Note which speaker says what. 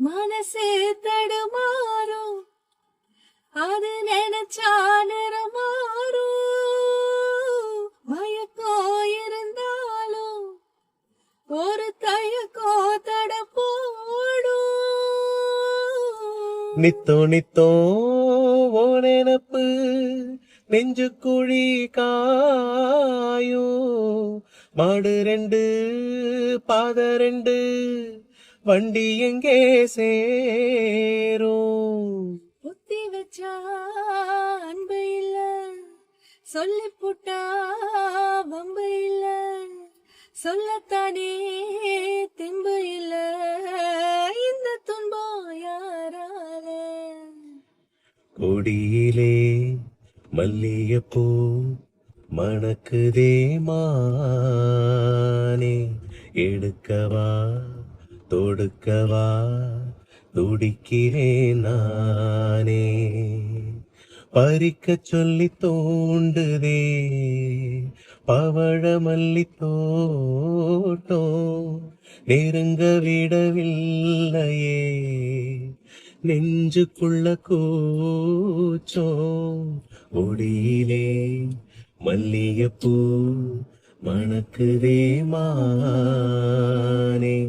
Speaker 1: மனசே தடுமாறும். அது நினைச்சா நிறமாறும். மயக்கோ இருந்தாலும் ஒரு தயக்கோ தட போடும்
Speaker 2: நித்தோ நித்தோ ஓ நினப்பு நெஞ்சு குழி காயோ மாடு ரெண்டு பாத ரெண்டு வண்டி எங்கே சேரும்?
Speaker 1: புத்தி வச்சா அன்பு இல்ல. சொல்லி புட்டா வம்பு இல்ல. சொல்லத்தானே தெம்பு இல்ல. இந்த துன்பம் யாரால?
Speaker 2: கொடியிலே மல்லிகைப்பூ மணக்குதே மானே. எடுக்கவா தொடுக்கவா? துடிக்கிறேன் நானே. பறிக்க சொல்லி தோண்டுதே. பவழமல்லி தோட்டம் நெருங்க விடவில்லையே. நெஞ்சுக்குள்ள கூச்சம் ஒடியிலே மல்லிகைப்பூ மணக்குதே மானே.